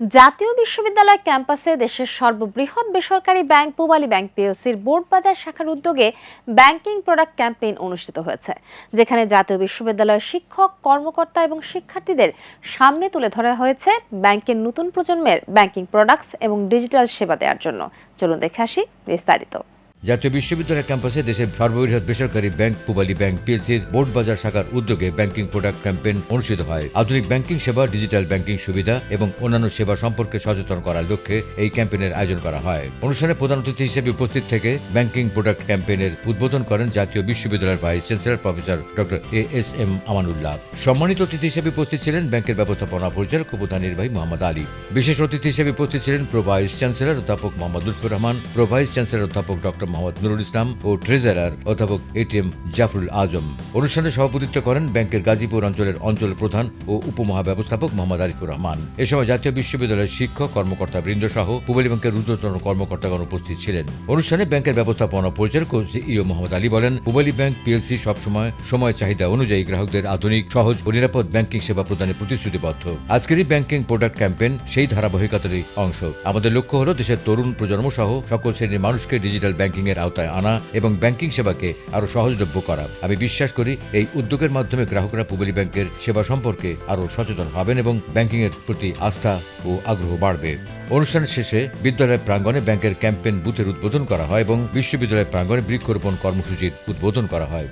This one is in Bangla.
জাতীয় বিশ্ববিদ্যালয় ক্যাম্পাসে দেশের সর্ববৃহৎ বেসরকারি ব্যাংক পূবালী ব্যাংক পিএলসির বোর্ড বাজার শাখার উদ্যোগে ব্যাংকিং প্রোডাক্ট ক্যাম্পেইন অনুষ্ঠিত হয়েছে, যেখানে জাতীয় বিশ্ববিদ্যালয়ের শিক্ষক, কর্মকর্তা এবং শিক্ষার্থীদের সামনে তুলে ধরা হয়েছে ব্যাংকের নতুন প্রজন্মের ব্যাংকিং প্রোডাক্টস এবং ডিজিটাল সেবা দেওয়ার জন্য। চলুন দেখে আসি বিস্তারিত। জাতীয় বিশ্ববিদ্যালয় ক্যাম্পাসে দেশের সর্ববৃহৎ বেসরকারি ব্যাংক, পূবালী ব্যাংক, পিএলসির বোর্ড বাজার শাখার উদ্যোগে ব্যাংকিং প্রোডাক্ট ক্যাম্পেইন অনুষ্ঠিত হয়। আধুনিক ব্যাংকিং সেবা, ডিজিটাল ব্যাংকিং সুবিধা এবং অন্যান্য সেবা সম্পর্কে সচেতন করার লক্ষ্যে এই ক্যাম্পেইনের আয়োজন করা হয়। অনুষ্ঠানে প্রধান অতিথি হিসেবে উপস্থিত থেকে ব্যাংকিং প্রোডাক্ট ক্যাম্পেইনের উদ্বোধন করেন জাতীয় বিশ্ববিদ্যালয়ের vice chancellor professor doctor A S M Amanullah. সম্মানিত অতিথি হিসেবে উপস্থিত ছিলেন ব্যাংকের ব্যবস্থাপনা পরিচালক উপধান নির্বাহী মোহাম্মদ আলী। বিশেষ অতিথি হিসেবে উপস্থিত ছিলেন প্রো ভাইস চ্যান্সেলর অধ্যাপক Mohammad Lutfur Rahman, pro vice chancellor অধ্যাপক ডক্টর মোহাম্মদ নুরুল ইসলাম ও ট্রেজারার অধ্যাপক এটিএম জাফরুল আজম। অনুষ্ঠানে সভাপতিত্ব করেন ব্যাংকের গাজীপুর অঞ্চলের অঞ্চল প্রধান ও মোহাম্মদ আরিফুর রহমান। এ সময় জাতীয় বিশ্ববিদ্যালয়ের শিক্ষক, কর্মকর্তা বৃন্দ সহ ব্যাংকের কর্মকর্তাগণ উপস্থিত ছিলেন। অনুষ্ঠানে ব্যাংকের ব্যবস্থাপনা পরিচালক সিইও মোহাম্মদ আলী বলেন, পুবালী ব্যাংক পিএলসি সবসময় সময় চাহিদা অনুযায়ী গ্রাহকদের আধুনিক, সহজ ও নিরাপদ ব্যাংকিং সেবা প্রদানে প্রতিশ্রুতিবদ্ধ। আজকের এই ব্যাংকিং প্রোডাক্ট ক্যাম্পেইন সেই ধারাবাহিকতারই অংশ। আমাদের লক্ষ্য হল দেশের তরুণ প্রজন্ম সহ সকল শ্রেণির মানুষকে ডিজিটাল ব্যাংকিং এর আওতায় আনা এবং ব্যাংকিং সেবাকে আরও সহজলভ্য করা। আমি বিশ্বাস করি এই উদ্যোগের মাধ্যমে গ্রাহকরা পুবলি ব্যাংকের সেবা সম্পর্কে আরও সচেতন হবেন এবং ব্যাংকিংয়ের প্রতি আস্থা ও আগ্রহ বাড়বে। অনুষ্ঠান শেষে বিদ্যালয় প্রাঙ্গণে ব্যাংকের ক্যাম্পেন বুথের উদ্বোধন করা হয় এবং বিশ্ববিদ্যালয় প্রাঙ্গনে বৃক্ষরোপণ কর্মসূচির উদ্বোধন করা হয়।